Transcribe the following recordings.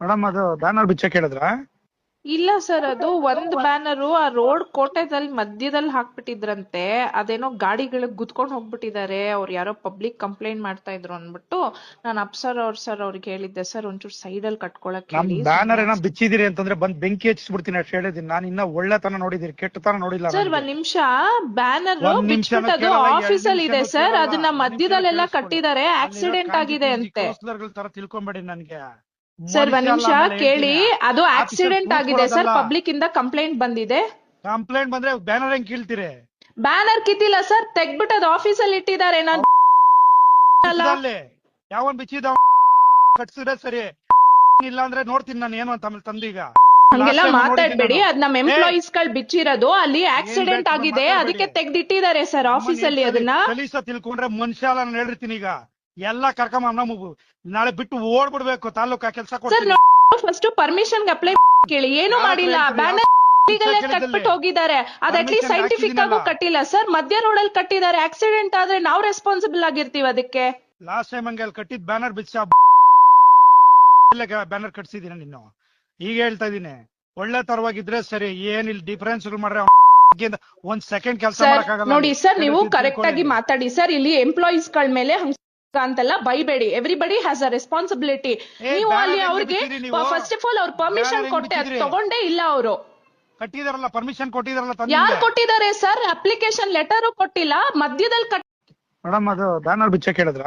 Madam ಅದು banner ಬಿಚ್ಚಕ್ ಹೇಳಿದ್ರ? ಇಲ್ಲ ಸರ್ ಅದು ಒಂದ್ ಬ್ಯಾನರ್ ಆ ರೋಡ್ ಕೋಟೆದಲ್ಲಿ ಮಧ್ಯದಲ್ಲಿ ಹಾಕ್ಬಿಟ್ಟಿದ್ರಂತೆ ಅದೇನೋ ಗಾಡಿಗಳಿಗೆ ಗುದ್ಕೊಂಡ್ ಹೋಗ್ಬಿಟ್ಟಿದ್ದಾರೆ ಅವ್ರು ಯಾರೋ ಪಬ್ಲಿಕ್ ಕಂಪ್ಲೇಂಟ್ ಮಾಡ್ತಾ ಇದ್ರು ಅಂದ್ಬಿಟ್ಟು ನಾನು ಅಪ್ಸರ್ ಅವ್ರ ಸರ್ ಅವ್ರಿಗೆ ಹೇಳಿದ್ದೆ ಸರ್ ಒಂಚೂರು ಸೈಡ್ ಅಲ್ಲಿ ಕಟ್ಕೊಳಕ್ ನಮ್ ಹೇಳಿ ಬ್ಯಾನರ್ ಏನೋ ಬಿಚ್ಚಿದಿರಿ ಅಂತಂದ್ರೆ ಬಂದ್ ಬೆಂಕಿ ಹಚ್ಚಿಸ್ಬಿಡ್ತೀನಿ ಅಷ್ಟು ಹೇಳಿದೀನಿ. ನಾನು ಇನ್ನ ಒಳ್ಳೆತನ ನೋಡಿದೀನಿ ಕೆಟ್ಟತನ ನೋಡಿಲ್ಲ ಸರ್. ಒಂದ್ ನಿಮಿಷ ಬ್ಯಾನರ್ ಒಂದ್ ಕೇಳಲ್ಲ, ಎರಡ್ ಆಫೀಸ್ ಅಲ್ಲಿ ಇದೆ ಸರ್ ಅದನ್ನ ಮಧ್ಯದಲ್ಲೆಲ್ಲ ಕಟ್ಟಿದ್ದಾರೆ ಆಕ್ಸಿಡೆಂಟ್ ಆಗಿದೆ ಅಂತೆ. ತರ ತಿಳ್ಕೊಂಬೇಡಿ ನನ್ಗೆ. ಸರ್ ಒಂದ್ ನಿಮಿಷ ಕೇಳಿ. ಅದು ಆಕ್ಸಿಡೆಂಟ್ ಆಗಿದೆ ಸರ್. ಪಬ್ಲಿಕ್ ಇಂದ ಕಂಪ್ಲೇಂಟ್ ಬಂದಿದೆ. ಕಂಪ್ಲೇಂಟ್ ಬಂದ್ರೆ ಬ್ಯಾನರ್ ಹೆಂಗ್ ಕೀಳ್ತೀರಿ? ಬ್ಯಾನರ್ ಕಿತ್ತಿಲ್ಲ ಸರ್ ತೆಗ್ಬಿಟ್ಟು ಅದು ಆಫೀಸ್ ಅಲ್ಲಿ ಇಟ್ಟಿದ್ದಾರೆ. ನಾನು ಯಾವನ್ ಬಿಚ್ಚಿದ ಕಟ್ಸಿದ್ರೆ ಸರಿ. ಇಲ್ಲ ಅಂದ್ರೆ ನೋಡ್ತೀನಿ ನಾನು ಏನು ಅಂತ ಆಮೇಲೆ ತಂದೀಗ. ಹಂಗೆಲ್ಲ ಮಾತಾಡ್ಬೇಡಿ. ಅದ್ ನಮ್ ಎಂಪ್ಲಾಯೀಸ್ಗಳು ಬಿಚ್ಚಿರೋದು. ಅಲ್ಲಿ ಆಕ್ಸಿಡೆಂಟ್ ಆಗಿದೆ. ಅದಕ್ಕೆ ತೆಗ್ದಿಟ್ಟಿದ್ದಾರೆ ಸರ್ ಆಫೀಸ್ ಅಲ್ಲಿ ಅದನ್ನ. ಕಲೀಸ ತಿಳ್ಕೊಂಡ್ರೆ ಮನುಷ್ಯ ಅಲ್ಲ ನಾನು ಹೇಳಿರ್ತೀನಿ ಈಗ. ಎಲ್ಲ ಕರ್ಕೊಂಬ ನಮ್ಮ ನಾಳೆ ಬಿಟ್ಟು ಓಡ್ಬಿಡ್ಬೇಕು ತಾಲೂಕಾ ಕೆಲಸ ಕೊಡ್ತೀನಿ. ಫಸ್ಟ್ ಪರ್ಮಿಷನ್ ಅಪ್ಲೈ ಕೇಳಿ. ಏನು ಮಾಡಿಲ್ಲ. ಬ್ಯಾನರ್? ಕಟ್ಬಿಟ್ಟು ಹೋಗಿದ್ದಾರೆ. ಅದ್ ಅಟ್ಲೀಸ್ಟ್ ಸೈಂಟಿಫಿಕ್ ಆಗು. ಕಟ್ಟಿಲ್ಲ. ಸರ್ ಮಧ್ಯ ರೋಡ್ ಅಲ್ಲಿ ಕಟ್ಟಿದ್ದಾರೆ. ಆಕ್ಸಿಡೆಂಟ್ ಆದ್ರೆ ನಾವ್ ರೆಸ್ಪಾನ್ಸಿಬಲ್ ಆಗಿರ್ತೀವಿ ಅದಕ್ಕೆ. ಲಾಸ್ಟ್ ಟೈಮ್ ಹಂಗೆ ಅಲ್ಲಿ ಕಟ್ಟಿದ್ ಬ್ಯಾನರ್ ಬಿಚ್ಚ ಬ್ಯಾನರ್ ಕಟ್ಸಿದೀನಿ ನೀನು ಈಗ ಹೇಳ್ತಾ ಇದೀನಿ ಒಳ್ಳೆ ತರವಾಗಿದ್ರೆ ಸರಿ ಏನಿಲ್ಲ ಡಿಫರೆನ್ಸ್ ಮಾಡ್ರೆ ಒಂದ್ ಸೆಕೆಂಡ್ ಕೆಲಸ ನೋಡಿ ಸರ್ ನೀವು ಕರೆಕ್ಟ್ ಆಗಿ ಮಾತಾಡಿ. ಸರ್ ಇಲ್ಲಿ ಎಂಪ್ಲಾಯೀಸ್ಗಳ ಮೇಲೆ ಅಂತೆಲ್ಲ ಬೈಬೇಡಿ. ಎವ್ರಿಬಡಿ ಹ್ಯಾಸ್ ಅ ರೆಸ್ಪಾನ್ಸಿಬಿಲಿಟಿ ನೀವು ಅಲ್ಲಿ ಅವ್ರಿಗೆ ಫಸ್ಟ್ ಆಫ್ ಆಲ್ ಅವ್ರ ಪರ್ಮಿಷನ್ ಕೊಟ್ಟೆ ಅದ್ ತಗೊಂಡೇ ಇಲ್ಲ ಅವರು. ಕಟ್ಟಿದಾರಲ್ಲ ಪರ್ಮಿಷನ್ ಕೊಟ್ಟಿದಾರಲ್ಲ ಯಾರು ಕೊಟ್ಟಿದ್ದಾರೆ ಸರ್? ಅಪ್ಲಿಕೇಶನ್ ಲೆಟರ್ ಕೊಟ್ಟಿಲ್ಲ ಮಧ್ಯದಲ್ಲಿ ಕಟ್ ಮೇಡಮ್ ಅದು ಬ್ಯಾನರ್ ಬಿಚ್ಚ ಹೇಳಿದ್ರ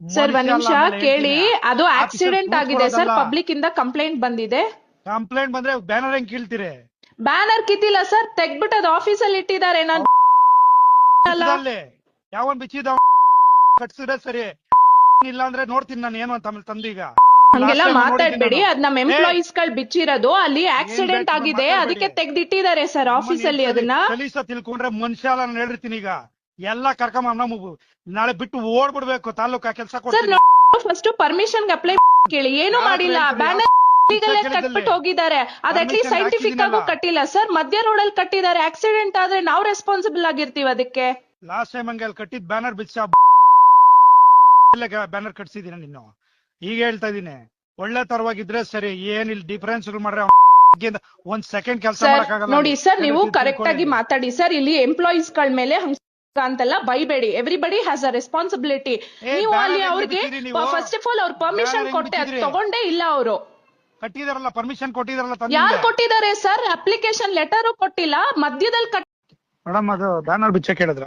ಸರ್ ಒಂದ್ ನಿಮಿಷ ಕೇಳಿ. ಅದು ಆಕ್ಸಿಡೆಂಟ್ ಆಗಿದೆ. ಸರ್ ಪಬ್ಲಿಕ್ ಇಂದ ಕಂಪ್ಲೇಂಟ್ ಬಂದಿದೆ. ಕಂಪ್ಲೇಂಟ್ ಬಂದ್ರೆ ಬ್ಯಾನರ್ ಹೆಂಗ್ ಕೀಳ್ತೀರಿ? ಬ್ಯಾನರ್ ಕಿತ್ತಿಲ್ಲ ಸರ್ ತೆಗ್ಬಿಟ್ಟು ಅದು ಆಫೀಸ್ ಅಲ್ಲಿ ಇಟ್ಟಿದ್ದಾರೆ. ನಾನು ಅಲ್ಲ. ಬಿಚ್ಚಿದಲ್ಲಿ ಯಾವನ್ ಬಿಚ್ಚಿದ ಕಟ್ಸಿದ್ರೆ ಸರಿ. ಇಲ್ಲ ಅಂದ್ರೆ ನೋಡ್ತೀನಿ ನಾನು ಏನು ಅಂತ ಆಮೇಲೆ ತಂದೀಗ. ಹಂಗೆಲ್ಲ ಮಾತಾಡ್ಬೇಡಿ. ಅದ್ ನಮ್ ಎಂಪ್ಲಾಯೀಸ್ಗಳು ಬಿಚ್ಚಿರೋದು. ಅಲ್ಲಿ ಆಕ್ಸಿಡೆಂಟ್ ಆಗಿದೆ. ಅದಕ್ಕೆ ತೆಗ್ದಿಟ್ಟಿದ್ದಾರೆ ಸರ್ ಆಫೀಸ್ ಅಲ್ಲಿ ಅದನ್ನ. ಕಲೀಸ ತಿಳ್ಕೊಂಡ್ರೆ ಮನುಷ್ಯ ನಾನು ಹೇಳಿರ್ತೀನಿ ಈಗ. ಎಲ್ಲ ಕರ್ಕೊಂಬ ನಮ್ಮ ನಾಳೆ ಬಿಟ್ಟು ಓಡ್ಬಿಡ್ಬೇಕು ತಾಲೂಕಾ ಕೆಲಸ ಕೊಡ್ತೀನಿ. ಫಸ್ಟ್ ಪರ್ಮಿಷನ್ ಅಪ್ಲೈ ಕೇಳಿ. ಏನು ಮಾಡಿಲ್ಲ. ಬ್ಯಾನರ್? ಕಟ್ಬಿಟ್ಟು ಹೋಗಿದ್ದಾರೆ. ಅದ್ ಅಟ್ಲೀಸ್ಟ್ ಸೈಂಟಿಫಿಕ್ ಆಗು. ಕಟ್ಟಿಲ್ಲ. ಸರ್ ಮಧ್ಯ ರೋಡ್ ಅಲ್ಲಿ ಕಟ್ಟಿದ್ದಾರೆ. ಆಕ್ಸಿಡೆಂಟ್ ಆದ್ರೆ ನಾವ್ ರೆಸ್ಪಾನ್ಸಿಬಲ್ ಆಗಿರ್ತೀವಿ ಅದಕ್ಕೆ. ಲಾಸ್ಟ್ ಟೈಮ್ ಹಂಗೆ ಅಲ್ಲಿ ಕಟ್ಟಿದ್ ಬ್ಯಾನರ್ ಬಿಚ್ಚ. ಬ್ಯಾನರ್ ಕಟ್ಸಿದೀನಿ ನೀನು ಈಗ ಹೇಳ್ತಾ ಇದೀನಿ ಒಳ್ಳೆ ತರವಾಗಿದ್ರೆ ಸರಿ ಏನಿಲ್ಲ ಡಿಫರೆನ್ಸ್ ಮಾಡ್ರೆ ಒಂದ್ ಸೆಕೆಂಡ್ ಕೆಲಸ ನೋಡಿ ಸರ್ ನೀವು ಕರೆಕ್ಟ್ ಆಗಿ ಮಾತಾಡಿ. ಸರ್ ಇಲ್ಲಿ ಎಂಪ್ಲಾಯೀಸ್ಗಳ ಮೇಲೆ ಅಂತೆಲ್ಲ ಬೈಬೇಡಿ. ಎವ್ರಿಬಡಿ ಹ್ಯಾಸ್ ಅ ರೆಸ್ಪಾನ್ಸಿಬಿಲಿಟಿ ನೀವು ಅಲ್ಲಿ ಅವ್ರಿಗೆ ಫಸ್ಟ್ ಆಫ್ ಆಲ್ ಅವ್ರ ಪರ್ಮಿಷನ್ ಕೊಟ್ಟೆ ಅದ್ ತಗೊಂಡೇ ಇಲ್ಲ ಅವರು. ಕಟ್ಟಿದಾರಲ್ಲ ಪರ್ಮಿಷನ್ ಕೊಟ್ಟಿದಾರಲ್ಲ ಯಾರು ಕೊಟ್ಟಿದ್ದಾರೆ ಸರ್? ಅಪ್ಲಿಕೇಶನ್ ಲೆಟರ್ ಕೊಟ್ಟಿಲ್ಲ ಮಧ್ಯದಲ್ಲಿ ಕಟ್ ಮೇಡಮ್ ಅದು ಬ್ಯಾನರ್ ಬಿಚ್ಚ ಹೇಳಿದ್ರ?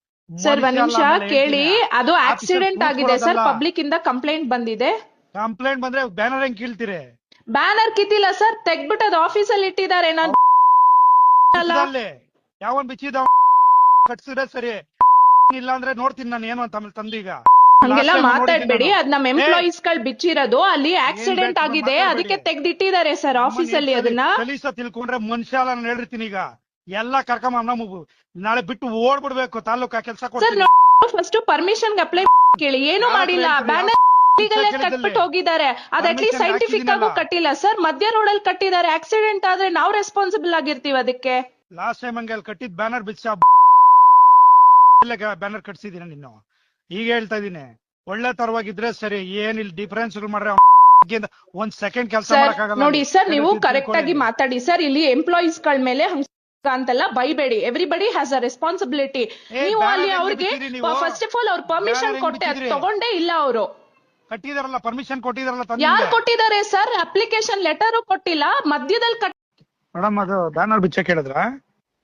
ಸರ್ ಒಂದ್ ನಿಮಿಷ ಕೇಳಿ. ಅದು ಆಕ್ಸಿಡೆಂಟ್ ಆಗಿದೆ. ಸರ್ ಪಬ್ಲಿಕ್ ಇಂದ ಕಂಪ್ಲೇಂಟ್ ಬಂದಿದೆ. ಕಂಪ್ಲೇಂಟ್ ಬಂದ್ರೆ ಬ್ಯಾನರ್ ಹೆಂಗ್ ಕೀಳ್ತೀರಿ? ಬ್ಯಾನರ್ ಕಿತ್ತಿಲ್ಲ ಸರ್. ತೆಗ್ಬಿಟ್ಟು ಅದು ಆಫೀಸ್ ಅಲ್ಲಿ ಇಟ್ಟಿದ್ದಾರೆ. ನಾನು ಯಾವನ್ ಬಿಚ್ಚಿದ ಕಟ್ಸಿದ್ರೆ ಸರಿ. ಇಲ್ಲ ಅಂದ್ರೆ ನೋಡ್ತೀನಿ ನಾನು ಏನು ಅಂತ ಆಮೇಲೆ ತಂದೀಗ ಹಂಗೆಲ್ಲ ಮಾತಾಡ್ಬೇಡಿ. ಅದ್ ನಮ್ ಎಂಪ್ಲಾಯೀಸ್ಗಳು ಬಿಚ್ಚಿರೋದು. ಅಲ್ಲಿ ಆಕ್ಸಿಡೆಂಟ್ ಆಗಿದೆ. ಅದಕ್ಕೆ ತೆಗ್ದಿಟ್ಟಿದ್ದಾರೆ ಸರ್ ಆಫೀಸಲ್ಲಿ ಅದನ್ನ. ಕಲೀಸ ತಿಳ್ಕೊಂಡ್ರೆ ಮನುಷ್ಯ ನಾನು ಹೇಳಿರ್ತೀನಿ ಈಗ. ಎಲ್ಲ ಕರ್ಕೊಂಬ ನಮ್ಮ ನಾಳೆ ಬಿಟ್ಟು ಓಡ್ಬಿಡ್ಬೇಕು ತಾಲೂಕಾ ಕೆಲಸ ಕೊಡ್ತೀನಿ. ಫಸ್ಟ್ ಪರ್ಮಿಷನ್ ಅಪ್ಲೈ ಕೇಳಿ. ಏನು ಮಾಡಿಲ್ಲ. ಬ್ಯಾನರ್ ಕೇಳಿದಲ್ಲಿ? ಕಟ್ಬಿಟ್ಟು ಹೋಗಿದ್ದಾರೆ. ಅದ್ ಅಟ್ಲೀಸ್ಟ್ ಸೈಂಟಿಫಿಕ್ ಆಗು. ಕಟ್ಟಿಲ್ಲ. ಸರ್ ಮಧ್ಯ ರೋಡ್ ಅಲ್ಲಿ ಕಟ್ಟಿದ್ದಾರೆ. ಆಕ್ಸಿಡೆಂಟ್ ಆದ್ರೆ ನಾವು ರೆಸ್ಪಾನ್ಸಿಬಲ್ ಆಗಿರ್ತೀವಿ ಅದಕ್ಕೆ. ಲಾಸ್ಟ್ ಟೈಮ್ ಹಂಗೆ ಅಲ್ಲಿ ಕಟ್ಟಿದ್ ಬ್ಯಾನರ್ ಬಿಚ್ಚ ಬ್ಯಾನರ್ ಕಟ್ಸಿದೀನಿ ನೀನು ಈಗ ಹೇಳ್ತಾ ಇದೀನಿ ಒಳ್ಳೆ ತರವಾಗಿದ್ರೆ ಸರಿ ಏನಿಲ್ಲ ಡಿಫರೆನ್ಸ್ ಮಾಡ್ರೆ ಒಂದ್ ಸೆಕೆಂಡ್ ಕೆಲಸ ನೋಡಿ ಸರ್ ನೀವು ಕರೆಕ್ಟ್ ಆಗಿ ಮಾತಾಡಿ. ಸರ್ ಇಲ್ಲಿ ಎಂಪ್ಲಾಯೀಸ್ಗಳ ಮೇಲೆ ಅಂತೆಲ್ಲ ಬೈಬೇಡಿ ಎವ್ರಿಬಡಿ ಹ್ಯಾಸ್ ಅ ರೆಸ್ಪಾನ್ಸಿಬಿಲಿಟಿ ನೀವು ಅಲ್ಲಿ ಅವ್ರಿಗೆ ಫಸ್ಟ್ ಆಫ್ ಆಲ್ ಅವ್ರ ಪರ್ಮಿಷನ್ ಕೊಟ್ಟೆ. ಅದ್ ತಗೊಂಡೇ ಇಲ್ಲ ಅವರು. ಕಟ್ಟಿದಾರಲ್ಲ ಪರ್ಮಿಷನ್ ಕೊಟ್ಟಿದಾರಲ್ಲ ಯಾರು ಕೊಟ್ಟಿದ್ದಾರೆ ಸರ್? ಅಪ್ಲಿಕೇಶನ್ ಲೆಟರ್ ಕೊಟ್ಟಿಲ್ಲ. ಮಧ್ಯದಲ್ಲಿ ಮೇಡಮ್ ಅದು ಬ್ಯಾನರ್ ಬಿಚ್ಚ ಹೇಳಿದ್ರ?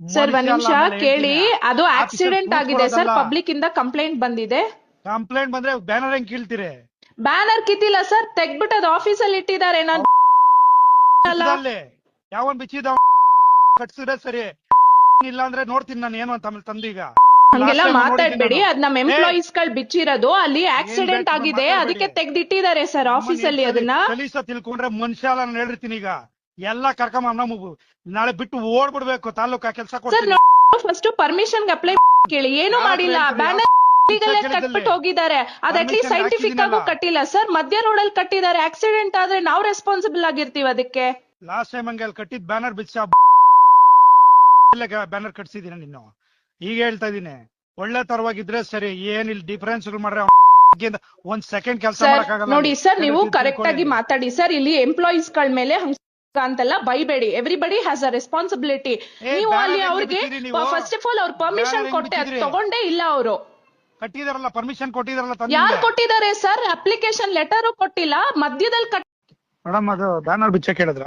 ಸರ್ ಒಂದ್ ನಿಮಿಷ ಕೇಳಿ. ಅದು ಆಕ್ಸಿಡೆಂಟ್ ಆಗಿದೆ ಸರ್ ಪಬ್ಲಿಕ್ ಇಂದ ಕಂಪ್ಲೇಂಟ್ ಬಂದಿದೆ. ಕಂಪ್ಲೇಂಟ್ ಬಂದ್ರೆ ಬ್ಯಾನರ್ ಹೆಂಗ್ ಕೀಳ್ತೀರಿ? ಬ್ಯಾನರ್ ಕಿತ್ತಿಲ್ಲ ಸರ್ ತೆಗ್ಬಿಟ್ಟು ಅದು ಆಫೀಸ್ ಅಲ್ಲಿ ಇಟ್ಟಿದ್ದಾರೆ. ನಾನು ಯಾವನ್ ಬಿಚ್ಚಿದ ಕಟ್ಸಿದ್ರೆ ಸರಿ. ಇಲ್ಲ ಅಂದ್ರೆ ನೋಡ್ತೀನಿ ನಾನು ಏನು ಅಂತ ಆಮೇಲೆ ತಂದೀಗ. ಹಂಗೆಲ್ಲ ಮಾತಾಡ್ಬೇಡಿ. ಅದ್ ನಮ್. ಎಂಪ್ಲಾಯೀಸ್ಗಳು ಬಿಚ್ಚಿರೋದು. ಅಲ್ಲಿ ಆಕ್ಸಿಡೆಂಟ್ ಆಗಿದೆ. ಅದಕ್ಕೆ ತೆಗ್ದಿಟ್ಟಿದ್ದಾರೆ ಸರ್ ಆಫೀಸ್ ಅಲ್ಲಿ ಅದನ್ನ. ಕಲೀಸ ತಿಳ್ಕೊಂಡ್ರೆ ಮನುಷ್ಯ ನಾನು ಹೇಳಿರ್ತೀನಿ ಈಗ. ಎಲ್ಲ ಕರ್ಕೊಂಬ ನಮ್ಮ ನಾಳೆ ಬಿಟ್ಟು ಓಡ್ಬಿಡ್ಬೇಕು ತಾಲೂಕಾ ಕೆಲಸ ಸರ್ ಫಸ್ಟ್ ಪರ್ಮಿಷನ್ ಅಪ್ಲೈ ಕೇಳಿ. ಏನು ಮಾಡಿಲ್ಲ. ಬ್ಯಾನರ್ ಕಟ್ಬಿಟ್ಟು ಹೋಗಿದ್ದಾರೆ. ಅದ್ ಅಟ್ಲೀಸ್ಟ್ ಸೈಂಟಿಫಿಕ್ ಆಗು. ಕಟ್ಟಿಲ್ಲ. ಸರ್ ಮಧ್ಯ ರೋಡ್ ಅಲ್ಲಿ ಕಟ್ಟಿದ್ದಾರೆ. ಆಕ್ಸಿಡೆಂಟ್ ಆದ್ರೆ ನಾವ್ ರೆಸ್ಪಾನ್ಸಿಬಲ್ ಆಗಿರ್ತೀವಿ ಅದಕ್ಕೆ. ಲಾಸ್ಟ್ ಟೈಮ್ ಹಂಗೆ ಅಲ್ಲಿ ಕಟ್ಟಿದ್ ಬ್ಯಾನರ್ ಬಿಚ್ಚ ಬ್ಯಾನರ್ ಕಟ್ಸಿದೀನಿ ನೀನು ಈಗ ಹೇಳ್ತಾ ಇದೀನಿ ಒಳ್ಳೆ ತರವಾಗಿದ್ರೆ ಸರಿ ಏನಿಲ್ಲ ಡಿಫರೆನ್ಸ್ ಮಾಡ್ರೆ ಒಂದ್ ಸೆಕೆಂಡ್ ಕೆಲಸ ನೋಡಿ ಸರ್ ನೀವು ಕರೆಕ್ಟ್ ಆಗಿ ಮಾತಾಡಿ. ಸರ್ ಇಲ್ಲಿ ಎಂಪ್ಲಾಯೀಸ್ಗಳ ಮೇಲೆ ಅಂತೆಲ್ಲ ಬೈಬೇಡಿ. ಎವ್ರಿಬಡಿ ಹ್ಯಾಸ್ ಅ ರೆಸ್ಪಾನ್ಸಿಬಿಲಿಟಿ ನೀವು ಅಲ್ಲಿ ಅವ್ರಿಗೆ ಫಸ್ಟ್ ಆಫ್ ಆಲ್ ಅವ್ರ ಪರ್ಮಿಷನ್ ಕೊಟ್ಟೆ ಅದ್ ತಗೊಂಡೇ ಇಲ್ಲ ಅವರು. ಕಟ್ಟಿದಾರಲ್ಲ ಪರ್ಮಿಷನ್ ಕೊಟ್ಟಿದಾರಲ್ಲ ಯಾರು ಕೊಟ್ಟಿದ್ದಾರೆ ಸರ್ ಅಪ್ಲಿಕೇಶನ್ ಲೆಟರ್ ಕೊಟ್ಟಿಲ್ಲ. ಮಧ್ಯದಲ್ಲಿ ಕಟ್ ಮೇಡಮ್ ಅದು ಬ್ಯಾನರ್ ಬಿಚ್ಚ ಕೇಳಿದ್ರ?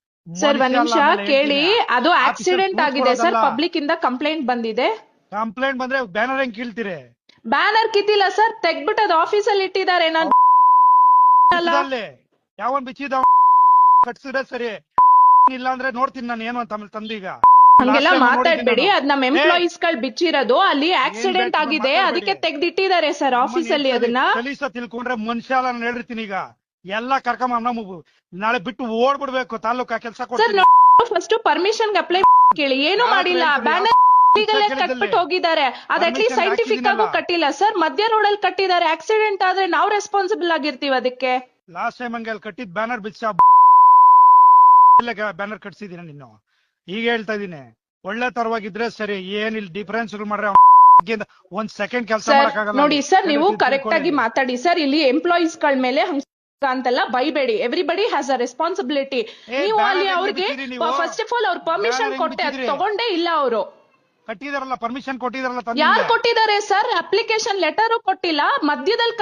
ಸರ್ ಒಂದ್ ನಿಮಿಷ ಕೇಳಿ ಅದು ಆಕ್ಸಿಡೆಂಟ್ ಆಗಿದೆ ಸರ್ ಪಬ್ಲಿಕ್ ಇಂದ ಕಂಪ್ಲೇಂಟ್ ಬಂದಿದೆ ಕಂಪ್ಲೇಂಟ್ ಬಂದ್ರೆ ಬ್ಯಾನರ್ ಹೆಂಗ್ ಕೀಳ್ತೀರಿ ಬ್ಯಾನರ್ ಕಿತ್ತಿಲ್ಲ ಸರ್ ತೆಗ್ಬಿಟ್ಟು ಅದು ಆಫೀಸ್ ಅಲ್ಲಿ ಇಟ್ಟಿದ್ದಾರೆ ನಾನು ಯಾವನ್ ಬಿಚ್ಚಿದ ಕಟ್ಸಿದ್ರೆ ಸರಿ ಇಲ್ಲ ಅಂದ್ರೆ ನೋಡ್ತೀನಿ ನಾನು ಏನು ಅಂತ ಆಮೇಲೆ ತಂದೀಗ ಹಂಗೆಲ್ಲ ಮಾತಾಡ್ಬೇಡಿ ಅದ್ ನಮ್ ಎಂಪ್ಲಾಯೀಸ್ಗಳು ಬಿಚ್ಚಿರೋದು ಅಲ್ಲಿ ಆಕ್ಸಿಡೆಂಟ್ ಆಗಿದೆ ಅದಕ್ಕೆ ತೆಗ್ದಿಟ್ಟಿದ್ದಾರೆ ಸರ್. ಆಫೀಸ್ ಅಲ್ಲಿ ಅದನ್ನ ಕಲೀಸ ತಿಳ್ಕೊಂಡ್ರೆ ಮನುಷ್ಯ ನಾನು ಹೇಳಿರ್ತೀನಿ ಈಗ ಎಲ್ಲ ಕರ್ಕೊಂಬ ನಮ್ಮ ನಾಳೆ ಬಿಟ್ಟು ಓಡ್ಬಿಡ್ಬೇಕು ತಾಲೂಕಾ ಕೆಲಸ ಕೊಡ್ತೀನಿ. ಫಸ್ಟ್ ಪರ್ಮಿಷನ್ ಅಪ್ಲೈ ಕೇಳಿ. ಏನು ಮಾಡಿಲ್ಲ. ಬ್ಯಾನರ್ ಕಟ್ಬಿಟ್ಟು ಹೋಗಿದ್ದಾರೆ. ಅದ್ ಅಟ್ಲೀಸ್ಟ್ ಸೈಂಟಿಫಿಕ್ ಆಗು. ಕಟ್ಟಿಲ್ಲ. ಸರ್ ಮಧ್ಯ ರೋಡ್ ಅಲ್ಲಿ ಕಟ್ಟಿದ್ದಾರೆ. ಆಕ್ಸಿಡೆಂಟ್ ಆದ್ರೆ ನಾವ್ ರೆಸ್ಪಾನ್ಸಿಬಲ್ ಆಗಿರ್ತೀವಿ ಅದಕ್ಕೆ. ಲಾಸ್ಟ್ ಟೈಮ್ ಹಂಗೆ ಅಲ್ಲಿ ಕಟ್ಟಿದ್ ಬ್ಯಾನರ್ ಬಿಚ್ಚ ಬ್ಯಾನರ್ ಕಟ್ಸಿದೀನಿ ನೀನು ಈಗ ಹೇಳ್ತಾ ಇದೀನಿ ಒಳ್ಳೆ ತರವಾಗಿದ್ರೆ ಸರಿ ಏನಿಲ್ ಡಿಫರೆನ್ಸ್ ಮಾಡ್ರೆ ಒಂದ್ ಸೆಕೆಂಡ್ ಕೆಲಸ ನೋಡಿ ಸರ್ ನೀವು ಕರೆಕ್ಟ್ ಆಗಿ ಮಾತಾಡಿ. ಸರ್ ಇಲ್ಲಿ ಎಂಪ್ಲಾಯೀಸ್ಗಳ ಮೇಲೆ ಅಂತೆಲ್ಲ ಬೈಬೇಡಿ. ಎವ್ರಿಬಡಿ ಹ್ಯಾಸ್ ಅ ರೆಸ್ಪಾನ್ಸಿಬಿಲಿಟಿ ನೀವು ಅಲ್ಲಿ ಅವ್ರಿಗೆ ಫಸ್ಟ್ ಆಫ್ ಆಲ್ ಅವ್ರ ಪರ್ಮಿಷನ್ ಕೊಟ್ಟೆ ಅದ್ ತಗೊಂಡೇ ಇಲ್ಲ ಅವರು. ಕಟ್ಟಿದಾರಲ್ಲ ಪರ್ಮಿಷನ್ ಕೊಟ್ಟಿದಾರಲ್ಲ ಯಾರು ಕೊಟ್ಟಿದ್ದಾರೆ ಸರ್ ಅಪ್ಲಿಕೇಶನ್ ಲೆಟರ್ ಕೊಟ್ಟಿಲ್ಲ ಮಧ್ಯದಲ್ಲಿ